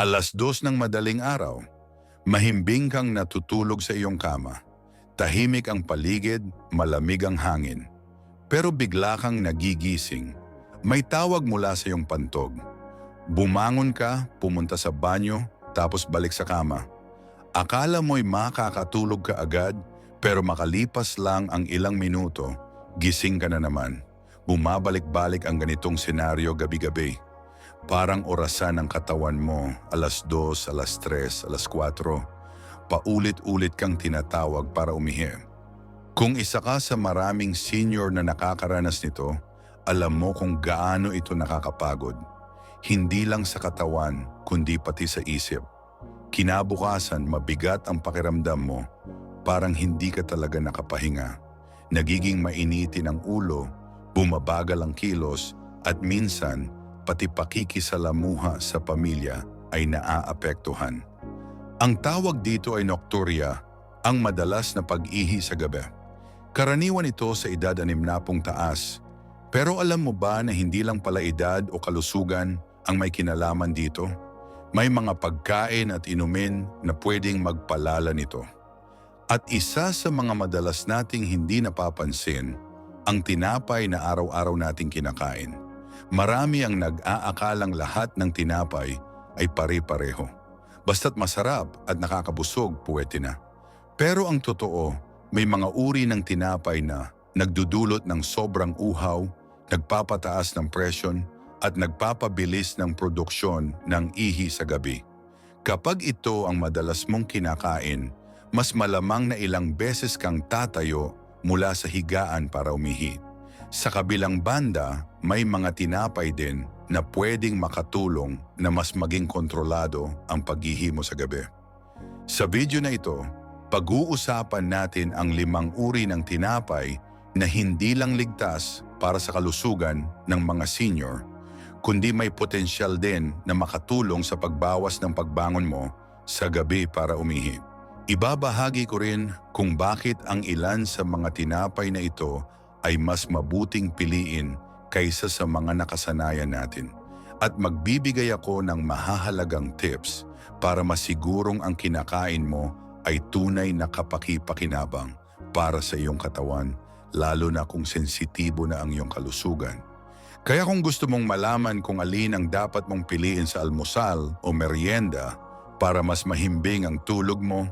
Alas dos ng madaling araw, mahimbing kang natutulog sa iyong kama. Tahimik ang paligid, malamig ang hangin. Pero bigla kang nagigising. May tawag mula sa iyong pantog. Bumangon ka, pumunta sa banyo, tapos balik sa kama. Akala mo'y makakatulog ka agad, pero makalipas lang ang ilang minuto, gising ka na naman. Bumabalik-balik ang ganitong senaryo gabi-gabi. Parang orasan ng katawan mo, alas dos, alas tres, alas kwatro. Paulit-ulit kang tinatawag para umihi. Kung isa ka sa maraming senior na nakakaranas nito, alam mo kung gaano ito nakakapagod. Hindi lang sa katawan, kundi pati sa isip. Kinabukasan, mabigat ang pakiramdam mo. Parang hindi ka talaga nakapahinga. Nagiging mainitin ang ulo, bumabagal ang kilos, at minsan, pati pakikisalamuha sa pamilya ay naaapektuhan. Ang tawag dito ay nocturia, ang madalas na pag-ihi sa gabi. Karaniwan ito sa edad anim na pong taas. Pero alam mo ba na hindi lang pala edad o kalusugan ang may kinalaman dito? May mga pagkain at inumin na pwedeng magpalala nito. At isa sa mga madalas nating hindi napapansin, ang tinapay na araw-araw nating kinakain. Marami ang nag-aakalang lahat ng tinapay ay pare-pareho. Basta't masarap at nakakabusog, puwete na. Pero ang totoo, may mga uri ng tinapay na nagdudulot ng sobrang uhaw, nagpapataas ng presyon, at nagpapabilis ng produksyon ng ihi sa gabi. Kapag ito ang madalas mong kinakain, mas malamang na ilang beses kang tatayo mula sa higaan para umihi. Sa kabilang banda, may mga tinapay din na pwedeng makatulong na mas maging kontrolado ang paghihi mo sa gabi. Sa video na ito, pag-uusapan natin ang limang uri ng tinapay na hindi lang ligtas para sa kalusugan ng mga senior, kundi may potensyal din na makatulong sa pagbawas ng pagbangon mo sa gabi para umihi. Ibabahagi ko rin kung bakit ang ilan sa mga tinapay na ito ay mas mabuting piliin kaysa sa mga nakasanayan natin. At magbibigay ako ng mahahalagang tips para masigurong ang kinakain mo ay tunay na kapakipakinabang para sa iyong katawan, lalo na kung sensitibo na ang iyong kalusugan. Kaya kung gusto mong malaman kung alin ang dapat mong piliin sa almusal o merienda para mas mahimbing ang tulog mo,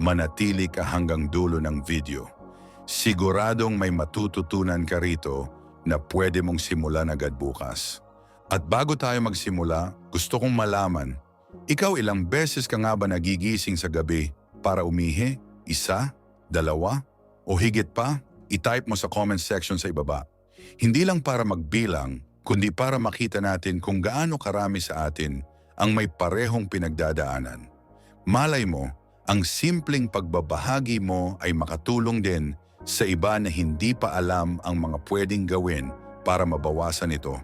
manatili ka hanggang dulo ng video. Siguradong may matututunan ka rito na pwede mong simulan agad bukas. At bago tayo magsimula, gusto kong malaman, ikaw ilang beses ka nga ba nagigising sa gabi para umihi? Isa? Dalawa? O higit pa? I-type mo sa comment section sa ibaba. Hindi lang para magbilang, kundi para makita natin kung gaano karami sa atin ang may parehong pinagdadaanan. Malay mo, ang simpleng pagbabahagi mo ay makatulong din sa iba na hindi pa alam ang mga pwedeng gawin para mabawasan ito.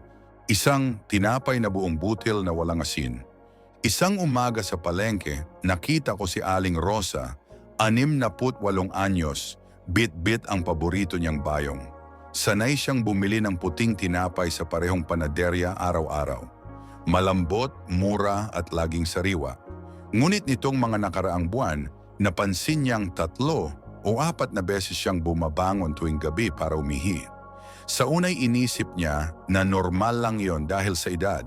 Isang tinapay na buong butil na walang asin. Isang umaga sa palengke, nakita ko si Aling Rosa, anim na put walong anyos, bit-bit ang paborito niyang bayong. Sanay siyang bumili ng puting tinapay sa parehong panaderya araw-araw. Malambot, mura at laging sariwa. Ngunit nitong mga nakaraang buwan, napansin niyang tatlo o apat na beses siyang bumabangon tuwing gabi para umihi. Sa unay inisip niya na normal lang yon dahil sa edad.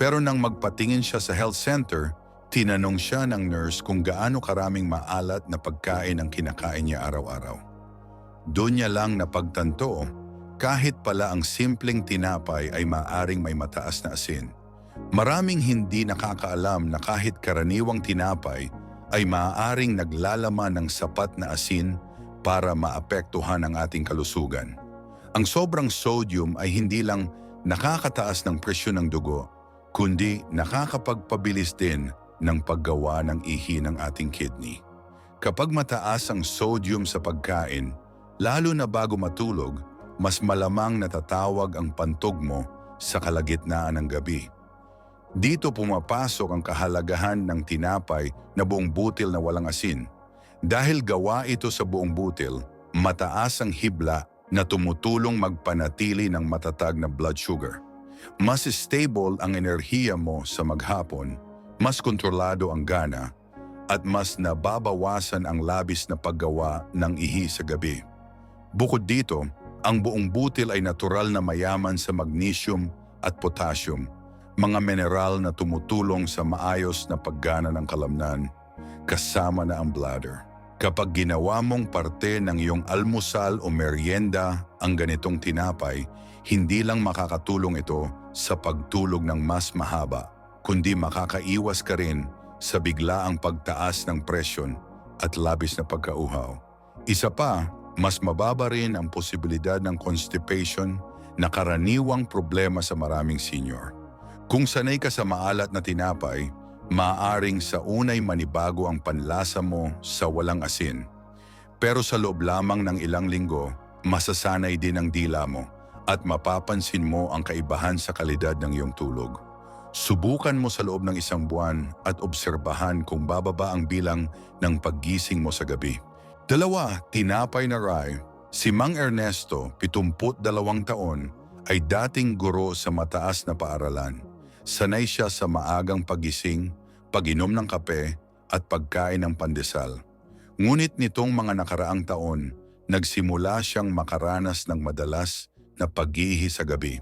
Pero nang magpatingin siya sa health center, tinanong siya ng nurse kung gaano karaming maalat na pagkain ang kinakain niya araw-araw. Doon niya lang napagtanto, kahit pala ang simpleng tinapay ay maaring may mataas na asin. Maraming hindi nakakaalam na kahit karaniwang tinapay ay maaaring naglalaman ng sapat na asin para maapektuhan ang ating kalusugan. Ang sobrang sodium ay hindi lang nakakataas ng presyon ng dugo, kundi nakakapagpabilis din ng paggawa ng ihi ng ating kidney. Kapag mataas ang sodium sa pagkain, lalo na bago matulog, mas malamang natatawag ang pantog mo sa kalagitnaan ng gabi. Dito pumapasok ang kahalagahan ng tinapay na buong butil na walang asin. Dahil gawa ito sa buong butil, mataas ang hibla na tumutulong magpanatili ng matatag na blood sugar. Mas stable ang enerhiya mo sa maghapon, mas kontrolado ang gana, at mas nababawasan ang labis na paggawa ng ihi sa gabi. Bukod dito, ang buong butil ay natural na mayaman sa magnesium at potassium, mga mineral na tumutulong sa maayos na paggana ng kalamnan, kasama na ang bladder. Kapag ginawa mong parte ng iyong almusal o merienda ang ganitong tinapay, hindi lang makakatulong ito sa pagtulog ng mas mahaba, kundi makakaiwas ka rin sa biglaang pagtaas ng presyon at labis na pagkauhaw. Isa pa, mas mababa rin ang posibilidad ng constipation na karaniwang problema sa maraming senior. Kung sanay ka sa maalat na tinapay, maaring sa unay manibago ang panlasa mo sa walang asin. Pero sa loob lamang ng ilang linggo, masasanay din ang dila mo at mapapansin mo ang kaibahan sa kalidad ng iyong tulog. Subukan mo sa loob ng isang buwan at obserbahan kung bababa ang bilang ng paggising mo sa gabi. Dalawa, tinapay na rye. Si Mang Ernesto, 72 taon, ay dating guro sa mataas na paaralan. Sanay siya sa maagang pagising, pag-inom ng kape at pagkain ng pandesal. Ngunit nitong mga nakaraang taon, nagsimula siyang makaranas ng madalas na pag-ihi sa gabi.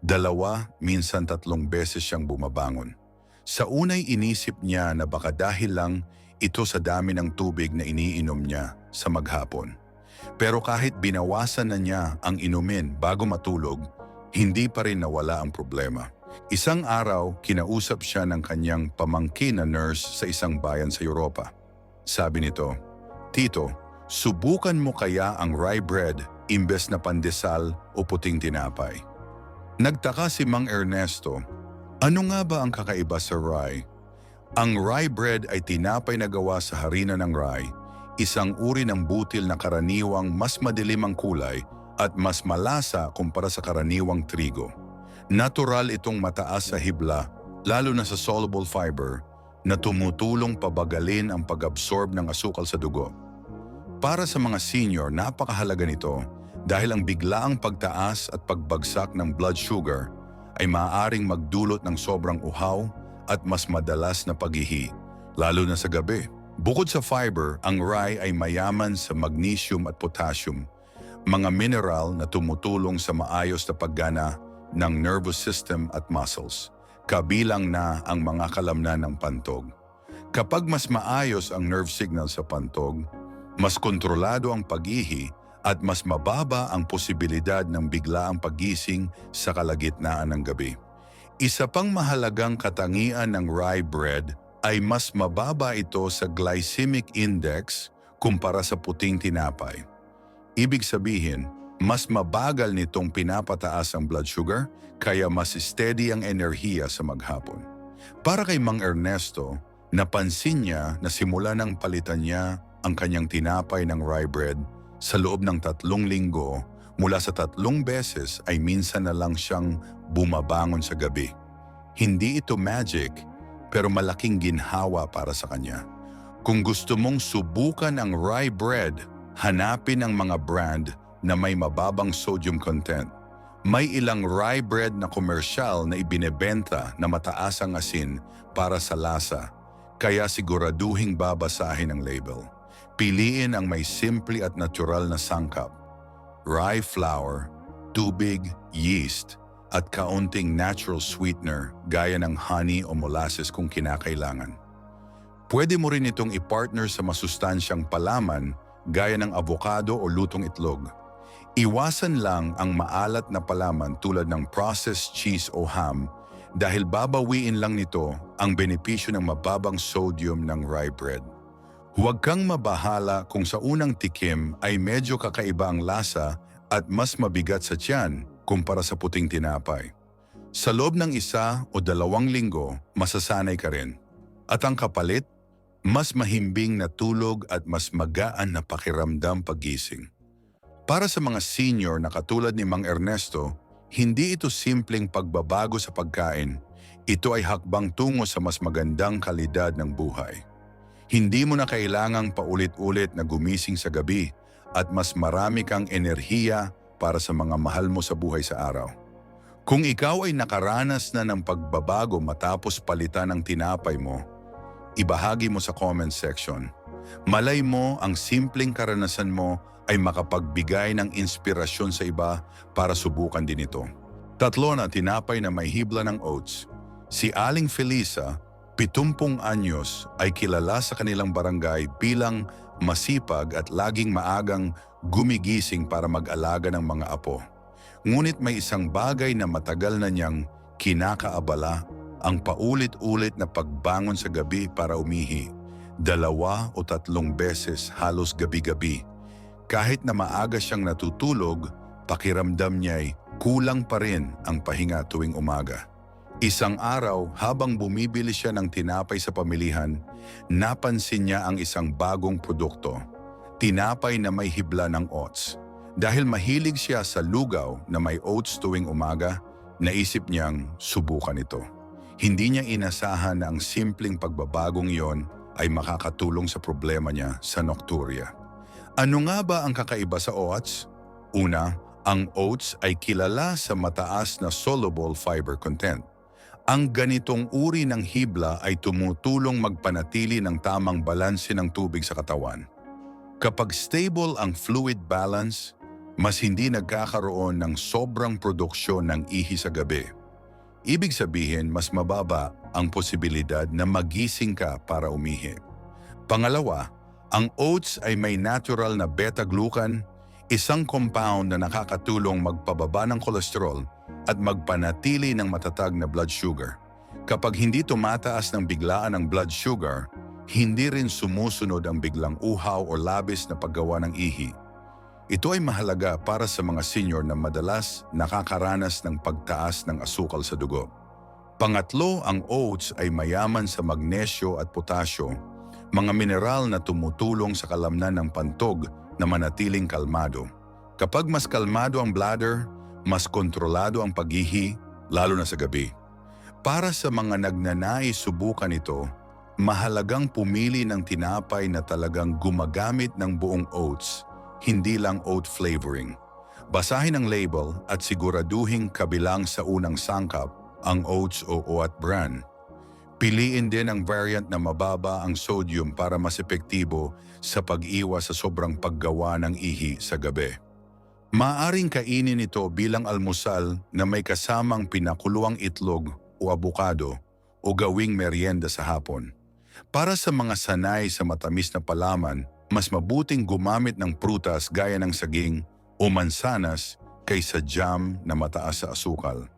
Dalawa, minsan tatlong beses siyang bumabangon. Sa unay inisip niya na baka dahil lang ito sa dami ng tubig na iniinom niya sa maghapon. Pero kahit binawasan na niya ang inumin bago matulog, hindi pa rin nawala ang problema. Isang araw, kinausap siya ng kanyang pamangkin na nurse sa isang bayan sa Europa. Sabi nito, Tito, subukan mo kaya ang rye bread imbes na pandesal o puting tinapay. Nagtaka si Mang Ernesto, ano nga ba ang kakaiba sa rye? Ang rye bread ay tinapay na gawa sa harina ng rye, isang uri ng butil na karaniwang mas madilim ang kulay at mas malasa kumpara sa karaniwang trigo. Natural itong mataas sa hibla, lalo na sa soluble fiber, na tumutulong pabagalin ang pag-absorb ng asukal sa dugo. Para sa mga senior, napakahalaga nito dahil ang biglaang pagtaas at pagbagsak ng blood sugar ay maaaring magdulot ng sobrang uhaw at mas madalas na paghihi, lalo na sa gabi. Bukod sa fiber, ang rye ay mayaman sa magnesium at potassium, mga mineral na tumutulong sa maayos na paggana ng nervous system at muscles, kabilang na ang mga kalamnan ng pantog. Kapag mas maayos ang nerve signal sa pantog, mas kontrolado ang pag-ihi at mas mababa ang posibilidad ng biglaang pagising sa kalagitnaan ng gabi. Isa pang mahalagang katangian ng rye bread ay mas mababa ito sa glycemic index kumpara sa puting tinapay. Ibig sabihin, mas mabagal nitong pinapataas ang blood sugar kaya mas steady ang enerhiya sa maghapon. Para kay Mang Ernesto, napansin niya na simula nang palitan niya ang kanyang tinapay ng rye bread sa loob ng tatlong linggo mula sa tatlong beses ay minsan na lang siyang bumabangon sa gabi. Hindi ito magic pero malaking ginhawa para sa kanya. Kung gusto mong subukan ang rye bread, hanapin ang mga brand na may mababang sodium content. May ilang rye bread na komersyal na ibinebenta na mataas ang asin para sa lasa, kaya siguraduhing babasahin ang label. Piliin ang may simple at natural na sangkap. Rye flour, tubig, yeast, at kaunting natural sweetener gaya ng honey o molasses kung kinakailangan. Pwede mo rin itong i-partner sa masustansyang palaman gaya ng avocado o lutong itlog. Iwasan lang ang maalat na palaman tulad ng processed cheese o ham dahil babawiin lang nito ang benepisyo ng mababang sodium ng rye bread. Huwag kang mabahala kung sa unang tikim ay medyo kakaiba ang lasa at mas mabigat sa tiyan kumpara sa puting tinapay. Sa loob ng isa o dalawang linggo, masasanay ka rin. At ang kapalit, mas mahimbing na tulog at mas magaan na pakiramdam pagising. Para sa mga senior na katulad ni Mang Ernesto, hindi ito simpleng pagbabago sa pagkain. Ito ay hakbang tungo sa mas magandang kalidad ng buhay. Hindi mo na kailangang paulit-ulit na gumising sa gabi at mas marami kang enerhiya para sa mga mahal mo sa buhay sa araw. Kung ikaw ay nakaranas na ng pagbabago matapos palitan ang tinapay mo, ibahagi mo sa comment section. Malay mo ang simpleng karanasan mo ay makapagbigay ng inspirasyon sa iba para subukan din ito. Tatlo na tinapay na may hibla ng oats. Si Aling Felisa, 70 anyos, ay kilala sa kanilang barangay bilang masipag at laging maagang gumigising para mag-alaga ng mga apo. Ngunit may isang bagay na matagal na niyang kinakaabala ang paulit-ulit na pagbangon sa gabi para umihi. Dalawa o tatlong beses halos gabi-gabi. Kahit na maaga siyang natutulog, pakiramdam niya'y kulang pa rin ang pahinga tuwing umaga. Isang araw, habang bumibili siya ng tinapay sa pamilihan, napansin niya ang isang bagong produkto. Tinapay na may hibla ng oats. Dahil mahilig siya sa lugaw na may oats tuwing umaga, naisip niyang subukan ito. Hindi niya inasahan na ang simpleng pagbabagong iyon ay makakatulong sa problema niya sa nocturia. Ano nga ba ang kakaiba sa oats? Una, ang oats ay kilala sa mataas na soluble fiber content. Ang ganitong uri ng hibla ay tumutulong magpanatili ng tamang balanse ng tubig sa katawan. Kapag stable ang fluid balance, mas hindi nagkakaroon ng sobrang produksyon ng ihi sa gabi. Ibig sabihin, mas mababa ang posibilidad na magising ka para umihi. Pangalawa, ang oats ay may natural na beta-glucan, isang compound na nakakatulong magpababa ng kolesterol at magpanatili ng matatag na blood sugar. Kapag hindi tumataas ng biglaan ang blood sugar, hindi rin sumusunod ang biglang uhaw o labis na paggawa ng ihi. Ito ay mahalaga para sa mga senior na madalas nakakaranas ng pagtaas ng asukal sa dugo. Pangatlo, ang oats ay mayaman sa magnesyo at potasyo, mga mineral na tumutulong sa kalamnan ng pantog na manatiling kalmado. Kapag mas kalmado ang bladder, mas kontrolado ang paghihi, lalo na sa gabi. Para sa mga nagnanais subukan ito, mahalagang pumili ng tinapay na talagang gumagamit ng buong oats, hindi lang oat flavoring. Basahin ang label at siguraduhing kabilang sa unang sangkap ang oats o oat bran. Piliin din ang variant na mababa ang sodium para mas epektibo sa pag-iwas sa sobrang paggawa ng ihi sa gabi. Maaring kainin ito bilang almusal na may kasamang pinakuluang itlog o abukado o gawing merienda sa hapon. Para sa mga sanay sa matamis na palaman, mas mabuting gumamit ng prutas gaya ng saging o mansanas kaysa jam na mataas sa asukal.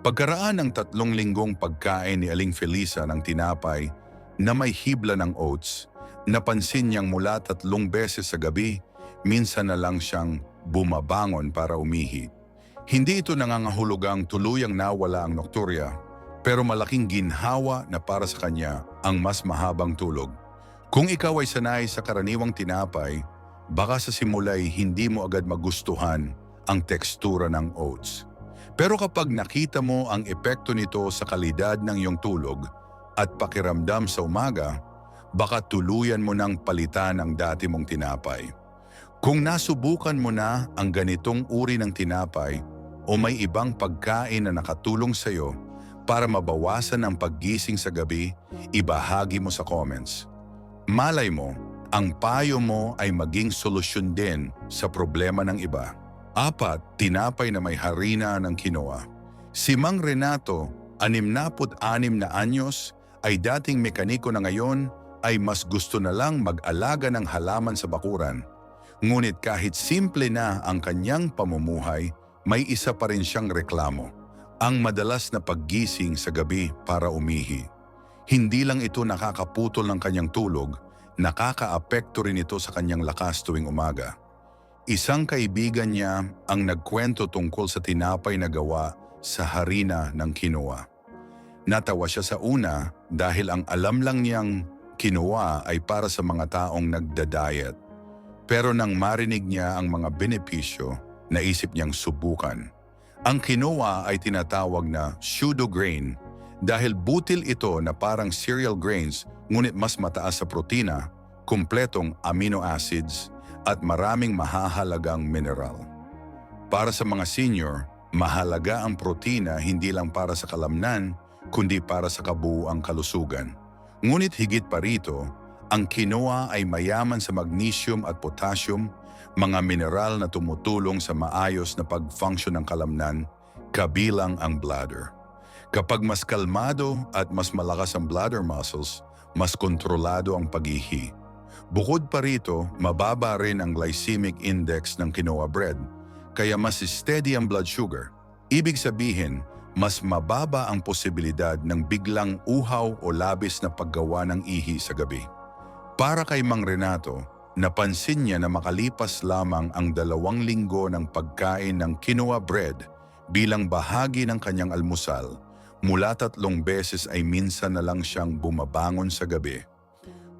Pagkaraan ng tatlong linggong pagkain ni Aling Felisa ng tinapay na may hibla ng oats, napansin niyang mula tatlong beses sa gabi, minsan na lang siyang bumabangon para umihi. Hindi ito nangangahulugang tuluyang nawala ang nocturia, pero malaking ginhawa na para sa kanya ang mas mahabang tulog. Kung ikaw ay sanay sa karaniwang tinapay, baka sa simulay hindi mo agad magustuhan ang tekstura ng oats. Pero kapag nakita mo ang epekto nito sa kalidad ng iyong tulog at pakiramdam sa umaga, baka tuluyan mo nang palitan ang dati mong tinapay. Kung nasubukan mo na ang ganitong uri ng tinapay o may ibang pagkain na nakatulong sa iyo para mabawasan ang paggising sa gabi, ibahagi mo sa comments. Malay mo, ang payo mo ay maging solusyon din sa problema ng iba. Apat, tinapay na may harina ng quinoa. Si Mang Renato, 66 na anyos, ay dating mekaniko na ngayon ay mas gusto na lang mag-alaga ng halaman sa bakuran. Ngunit kahit simple na ang kanyang pamumuhay, may isa pa rin siyang reklamo. Ang madalas na paggising sa gabi para umihi. Hindi lang ito nakakaputol ng kanyang tulog, nakakaapekto rin ito sa kanyang lakas tuwing umaga. Isang kaibigan niya ang nagkwento tungkol sa tinapay na gawa sa harina ng quinoa. Natawa siya sa una dahil ang alam lang niyang quinoa ay para sa mga taong nagda-diet. Pero nang marinig niya ang mga benepisyo, naisip niyang subukan. Ang quinoa ay tinatawag na pseudo grain dahil butil ito na parang cereal grains ngunit mas mataas sa protina, kumpletong amino acids at maraming mahahalagang mineral. Para sa mga senior, Mahalaga ang protina hindi lang para sa kalamnan, kundi para sa kabuuang kalusugan. Ngunit higit pa rito, ang quinoa ay mayaman sa magnesium at potassium, mga mineral na tumutulong sa maayos na pag-function ng kalamnan, kabilang ang bladder. Kapag mas kalmado at mas malakas ang bladder muscles, mas kontrolado ang pag-ihi. Bukod pa rito, mababa rin ang glycemic index ng quinoa bread, kaya mas steady ang blood sugar. Ibig sabihin, mas mababa ang posibilidad ng biglang uhaw o labis na paggawa ng ihi sa gabi. Para kay Mang Renato, napansin niya na makalipas lamang ang dalawang linggo ng pagkain ng quinoa bread bilang bahagi ng kanyang almusal, mula tatlong beses ay minsan na lang siyang bumabangon sa gabi.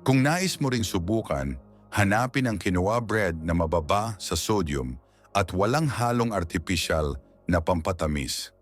Kung nais mo ring subukan, hanapin ang quinoa bread na mababa sa sodium at walang halong artificial na pampatamis.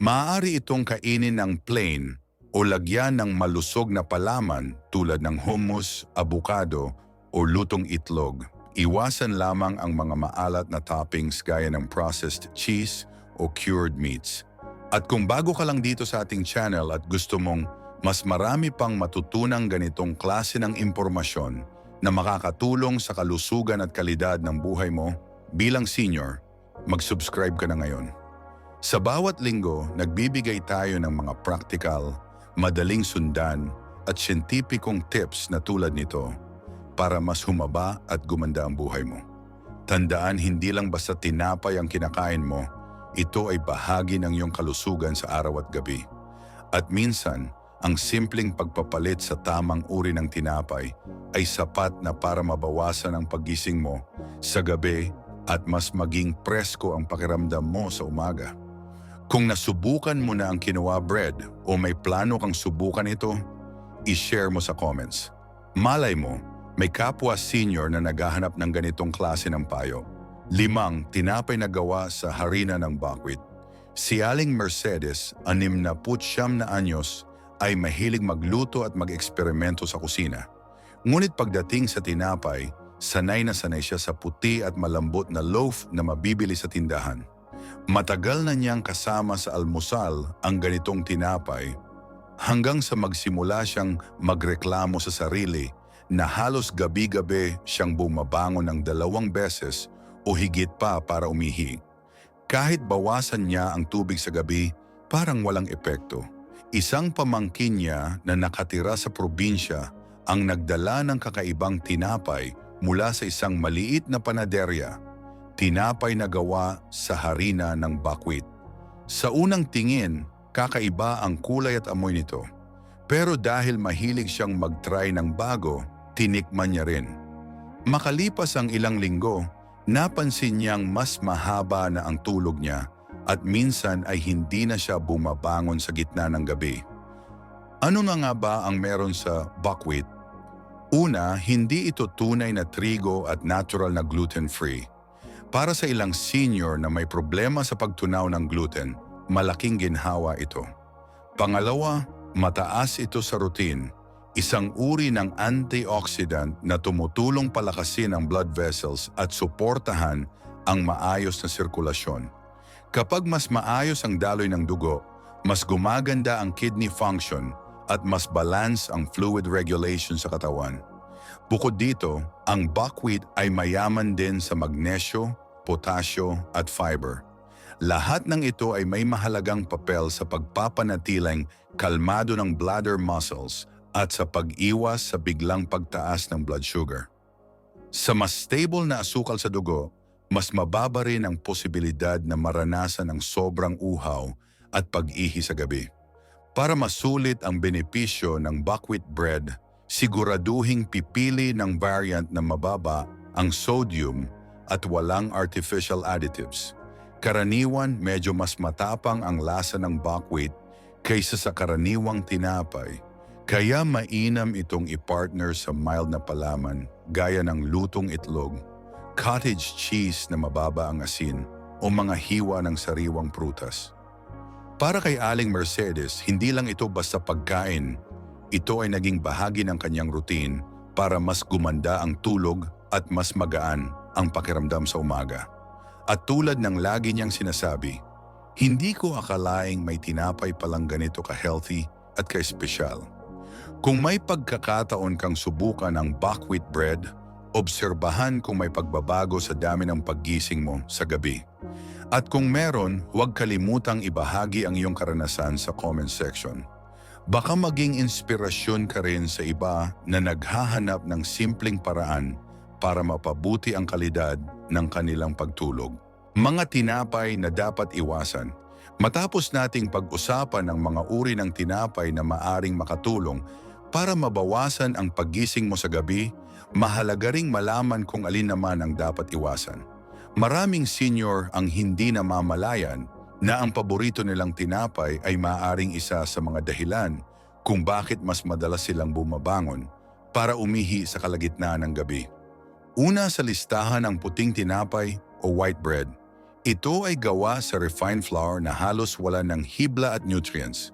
Maaari itong kainin ng plain o lagyan ng malusog na palaman tulad ng hummus, abukado o lutong itlog. Iwasan lamang ang mga maalat na toppings gaya ng processed cheese o cured meats. At kung bago ka lang dito sa ating channel at gusto mong mas marami pang matutunang ganitong klase ng impormasyon na makakatulong sa kalusugan at kalidad ng buhay mo bilang senior, mag-subscribe ka na ngayon. Sa bawat linggo, nagbibigay tayo ng mga practical, madaling sundan at siyentipikong tips na tulad nito para mas humaba at gumanda ang buhay mo. Tandaan hindi lang basta tinapay ang kinakain mo, ito ay bahagi ng iyong kalusugan sa araw at gabi. At minsan, ang simpleng pagpapalit sa tamang uri ng tinapay ay sapat na para mabawasan ang paggising mo sa gabi at mas maging presko ang pakiramdam mo sa umaga. Kung nasubukan mo na ang quinoa bread o may plano kang subukan ito, i-share mo sa comments. Malay mo, may kapwa senior na naghahanap ng ganitong klase ng payo. Limang tinapay na gawa sa harina ng buckwheat. Si Aling Mercedes, anim na putsyam na anyos, ay mahilig magluto at mag-eksperimento sa kusina. Ngunit pagdating sa tinapay, sanay na sanay siya sa puti at malambot na loaf na mabibili sa tindahan. Matagal na niyang kasama sa almusal ang ganitong tinapay hanggang sa magsimula siyang magreklamo sa sarili na halos gabi-gabi siyang bumabangon ng dalawang beses o higit pa para umihi. Kahit bawasan niya ang tubig sa gabi, parang walang epekto. Isang pamangkin niya na nakatira sa probinsya ang nagdala ng kakaibang tinapay mula sa isang maliit na panaderya. Tinapay na gawa sa harina ng buckwheat. Sa unang tingin, kakaiba ang kulay at amoy nito. Pero dahil mahilig siyang mag-try ng bago, tinikman niya rin. Makalipas ang ilang linggo, napansin niyang mas mahaba na ang tulog niya at minsan ay hindi na siya bumabangon sa gitna ng gabi. Ano na nga ba ang meron sa buckwheat? Una, hindi ito tunay na trigo at natural na gluten-free. Para sa ilang senior na may problema sa pagtunaw ng gluten, malaking ginhawa ito. Pangalawa, mataas ito sa routine, isang uri ng antioxidant na tumutulong palakasin ang blood vessels at suportahan ang maayos na sirkulasyon. Kapag mas maayos ang daloy ng dugo, mas gumaganda ang kidney function at mas balance ang fluid regulation sa katawan. Bukod dito, ang buckwheat ay mayaman din sa magnesyo, potasyo at fiber. Lahat ng ito ay may mahalagang papel sa pagpapanatiling kalmado ng bladder muscles at sa pag-iwas sa biglang pagtaas ng blood sugar. Sa mas stable na asukal sa dugo, mas mababa rin ang posibilidad na maranasan ang sobrang uhaw at pag-ihi sa gabi. Para masulit ang benepisyo ng buckwheat bread, siguraduhing pipili ng variant na mababa ang sodium at walang artificial additives. Karaniwan medyo mas matapang ang lasa ng buckwheat kaysa sa karaniwang tinapay, kaya mainam itong i-partner sa mild na palaman gaya ng lutong itlog, cottage cheese na mababa ang asin o mga hiwa ng sariwang prutas. Para kay Aling Mercedes, hindi lang ito basta pagkain, ito ay naging bahagi ng kanyang routine para mas gumanda ang tulog at mas magaan ang pakiramdam sa umaga. At tulad ng lagi niyang sinasabi, Hindi ko akalaing may tinapay palang ganito ka-healthy at ka-espesyal. Kung may pagkakataon kang subukan ang buckwheat bread, obserbahan kung may pagbabago sa dami ng paggising mo sa gabi. At kung meron, huwag kalimutang ibahagi ang iyong karanasan sa comment section. Baka maging inspirasyon ka rin sa iba na naghahanap ng simpleng paraan para mapabuti ang kalidad ng kanilang pagtulog. Mga tinapay na dapat iwasan. Matapos nating pag-usapan ang mga uri ng tinapay na maaring makatulong para mabawasan ang paggising mo sa gabi, mahalaga ring malaman kung alin naman ang dapat iwasan. Maraming senior ang hindi namamalayan na ang paborito nilang tinapay ay maaring isa sa mga dahilan kung bakit mas madalas silang bumabangon para umihi sa kalagitnaan ng gabi. Una sa listahan ang puting tinapay o white bread. Ito ay gawa sa refined flour na halos wala ng hibla at nutrients.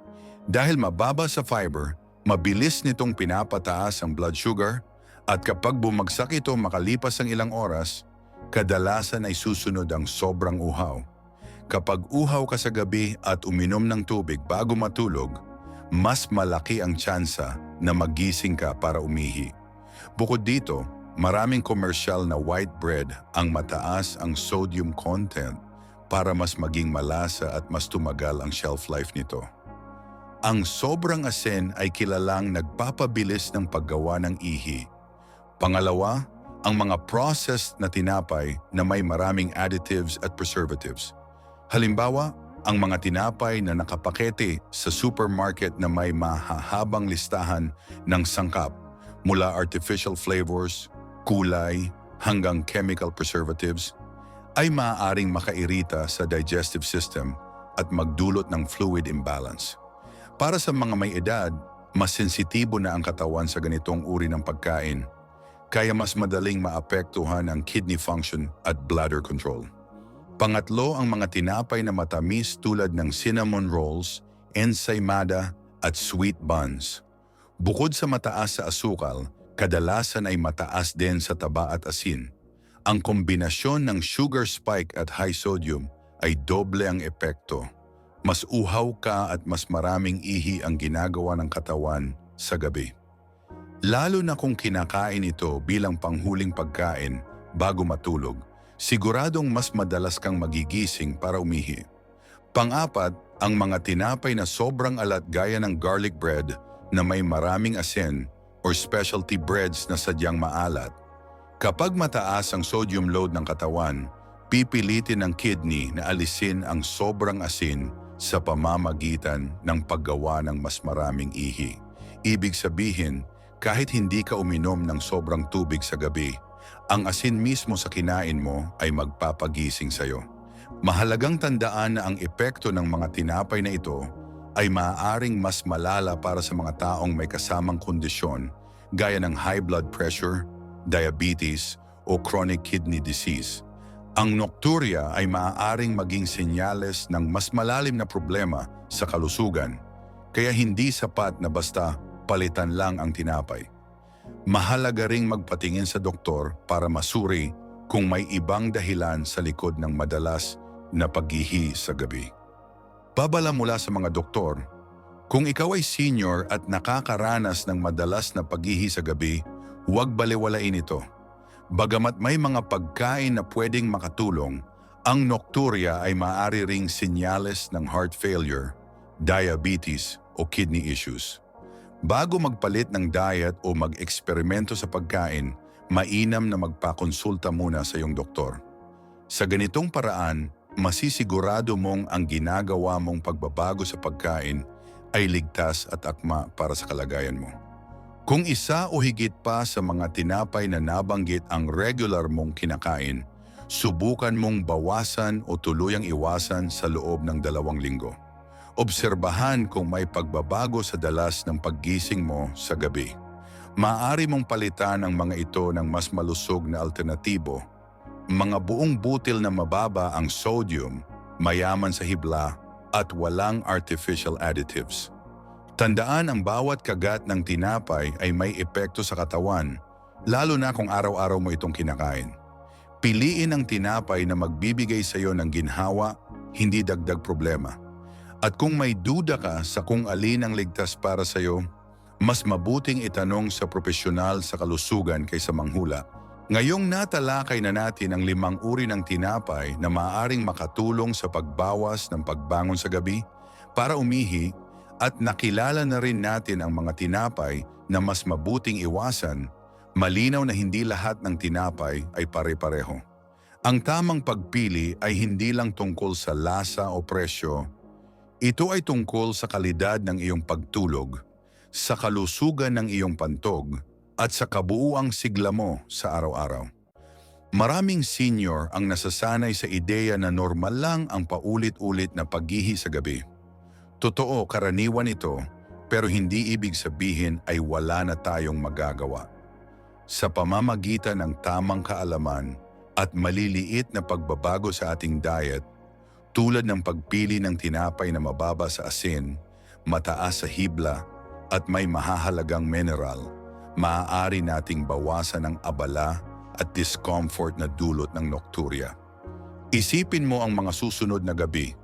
Dahil mababa sa fiber, mabilis nitong pinapataas ang blood sugar at kapag bumagsak ito makalipas ang ilang oras, kadalasan ay susunod ang sobrang uhaw. Kapag uhaw ka sa gabi at uminom ng tubig bago matulog, mas malaki ang tsansa na magising ka para umihi. Bukod dito, maraming komersyal na white bread ang mataas ang sodium content para mas maging malasa at mas tumagal ang shelf life nito. Ang sobrang asin ay kilalang nagpapabilis ng paggawa ng ihi. Pangalawa, ang mga processed na tinapay na may maraming additives at preservatives. Halimbawa, ang mga tinapay na nakapakete sa supermarket na may mahahabang listahan ng sangkap mula artificial flavors, kulay, hanggang chemical preservatives ay maaaring makairita sa digestive system at magdulot ng fluid imbalance. Para sa mga may edad, mas sensitibo na ang katawan sa ganitong uri ng pagkain, kaya mas madaling maapektuhan ang kidney function at bladder control. Pangatlo ang mga tinapay na matamis tulad ng cinnamon rolls, ensaymada at sweet buns. Bukod sa mataas sa asukal, kadalasan ay mataas din sa taba at asin. Ang kombinasyon ng sugar spike at high sodium ay doble ang epekto. Mas uhaw ka at mas maraming ihi ang ginagawa ng katawan sa gabi. Lalo na kung kinakain ito bilang panghuling pagkain bago matulog, siguradong mas madalas kang magigising para umihi. Pang-apat, ang mga tinapay na sobrang alat gaya ng garlic bread na may maraming asin or specialty breads na sadyang maalat. Kapag mataas ang sodium load ng katawan, pipilitin ng kidney na alisin ang sobrang asin sa pamamagitan ng paggawa ng mas maraming ihi. Ibig sabihin, kahit hindi ka uminom ng sobrang tubig sa gabi, ang asin mismo sa kinain mo ay magpapagising sa'yo. Mahalagang tandaan na ang epekto ng mga tinapay na ito ay maaaring mas malala para sa mga taong may kasamang kondisyon gaya ng high blood pressure, diabetes o chronic kidney disease. Ang nocturia ay maaaring maging senyales ng mas malalim na problema sa kalusugan, kaya hindi sapat na basta palitan lang ang tinapay. Mahalaga ring magpatingin sa doktor para masuri kung may ibang dahilan sa likod ng madalas na paghihi sa gabi. Babala mula sa mga doktor, kung ikaw ay senior at nakakaranas ng madalas na paghihi sa gabi, huwag baliwalain ito. Bagamat may mga pagkain na pwedeng makatulong, ang nocturia ay maaari ring senyales ng heart failure, diabetes o kidney issues. Bago magpalit ng diet o mag-eksperimento sa pagkain, mainam na magpakonsulta muna sa iyong doktor. Sa ganitong paraan, masisigurado mong ang ginagawa mong pagbabago sa pagkain ay ligtas at akma para sa kalagayan mo. Kung isa o higit pa sa mga tinapay na nabanggit ang regular mong kinakain, subukan mong bawasan o tuluyang iwasan sa loob ng dalawang linggo. Obserbahan kung may pagbabago sa dalas ng paggising mo sa gabi. Maaari mong palitan ang mga ito ng mas malusog na alternatibo. Mga buong butil na mababa ang sodium, mayaman sa hibla at walang artificial additives. Tandaan ang bawat kagat ng tinapay ay may epekto sa katawan, lalo na kung araw-araw mo itong kinakain. Piliin ang tinapay na magbibigay sa iyo ng ginhawa, hindi dagdag problema. At kung may duda ka sa kung alin ang ligtas para sa iyo, mas mabuting itanong sa profesional sa kalusugan kaysa manghula. Ngayong natalakay na natin ang limang uri ng tinapay na maaaring makatulong sa pagbawas ng pagbangon sa gabi para umihi at nakilala na rin natin ang mga tinapay na mas mabuting iwasan, malinaw na hindi lahat ng tinapay ay pare-pareho. Ang tamang pagpili ay hindi lang tungkol sa lasa o presyo, ito ay tungkol sa kalidad ng iyong pagtulog, sa kalusugan ng iyong pantog, at sa kabuuang sigla mo sa araw-araw. Maraming senior ang nasasanay sa ideya na normal lang ang paulit-ulit na paggihi sa gabi. Totoo, karaniwan ito, pero hindi ibig sabihin ay wala na tayong magagawa. Sa pamamagitan ng tamang kaalaman at maliliit na pagbabago sa ating diet, tulad ng pagpili ng tinapay na mababa sa asin, mataas sa hibla, at may mahahalagang mineral, maaari nating bawasan ang abala at discomfort na dulot ng nocturia. Isipin mo ang mga susunod na gabi.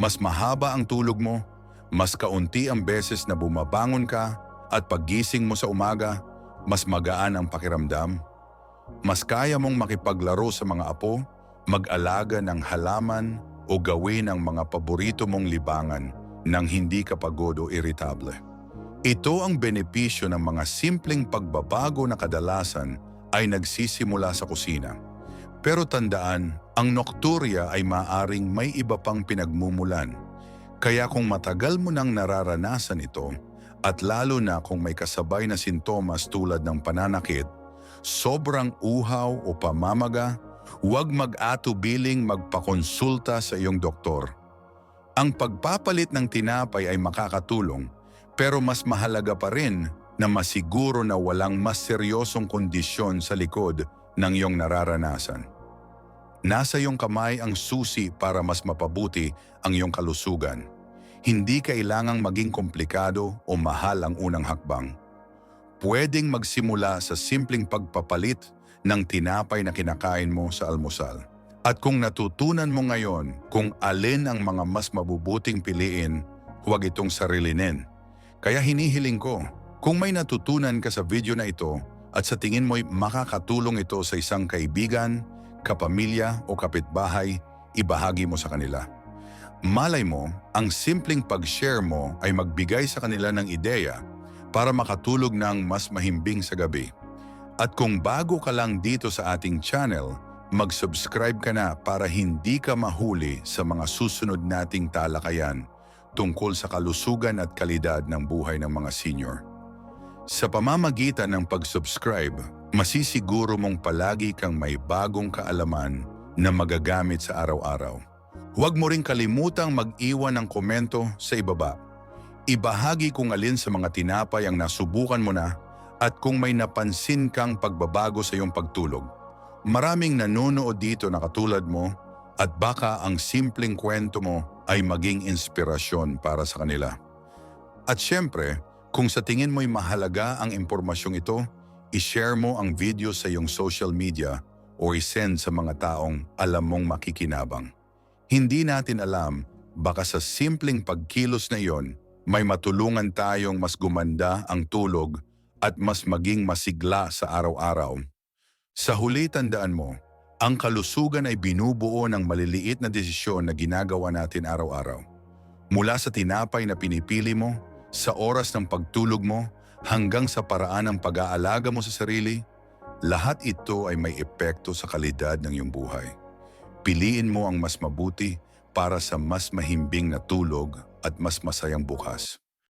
Mas mahaba ang tulog mo, mas kaunti ang beses na bumabangon ka at paggising mo sa umaga, mas magaan ang pakiramdam. Mas kaya mong makipaglaro sa mga apo, mag-alaga ng halaman o gawin ang mga paborito mong libangan nang hindi ka pagod o iritable. Ito ang benepisyo ng mga simpleng pagbabago na kadalasan ay nagsisimula sa kusina. Pero tandaan, ang nocturia ay maaring may iba pang pinagmumulan. Kaya kung matagal mo nang nararanasan ito, at lalo na kung may kasabay na sintomas tulad ng pananakit, sobrang uhaw o pamamaga, huwag mag-atubiling magpakonsulta sa iyong doktor. Ang pagpapalit ng tinapay ay makakatulong, pero mas mahalaga pa rin na masiguro na walang mas seryosong kondisyon sa likod ng iyong nararanasan. Nasa iyong kamay ang susi para mas mapabuti ang iyong kalusugan. Hindi kailangang maging komplikado o mahal ang unang hakbang. Pwedeng magsimula sa simpleng pagpapalit ng tinapay na kinakain mo sa almusal. At kung natutunan mo ngayon kung alin ang mga mas mabubuting piliin, huwag itong sarilinin. Kaya hinihiling ko, kung may natutunan ka sa video na ito at sa tingin mo'y makakatulong ito sa isang kaibigan, kapamilya o kapitbahay, ibahagi mo sa kanila. Malay mo, ang simpleng pag-share mo ay magbigay sa kanila ng ideya para makatulog ng mas mahimbing sa gabi. At kung bago ka lang dito sa ating channel, mag-subscribe ka na para hindi ka mahuli sa mga susunod nating talakayan tungkol sa kalusugan at kalidad ng buhay ng mga senior. Sa pamamagitan ng pag-subscribe, masisiguro mong palagi kang may bagong kaalaman na magagamit sa araw-araw. Huwag mo rin kalimutang mag-iwan ng komento sa ibaba. Ibahagi kung alin sa mga tinapay ang nasubukan mo na at kung may napansin kang pagbabago sa iyong pagtulog. Maraming nanonood dito na katulad mo at baka ang simpleng kwento mo ay maging inspirasyon para sa kanila. At syempre, kung sa tingin mo'y mahalaga ang impormasyong ito, i-share mo ang video sa iyong social media o i-send sa mga taong alam mong makikinabang. Hindi natin alam, baka sa simpleng pagkilos na iyon, may matulungan tayong mas gumanda ang tulog at mas maging masigla sa araw-araw. Sa huli tandaan mo, ang kalusugan ay binubuo ng maliliit na desisyon na ginagawa natin araw-araw. Mula sa tinapay na pinipili mo, sa oras ng pagtulog mo, hanggang sa paraan ng pag-aalaga mo sa sarili, lahat ito ay may epekto sa kalidad ng iyong buhay. Piliin mo ang mas mabuti para sa mas mahimbing na tulog at mas masayang bukas.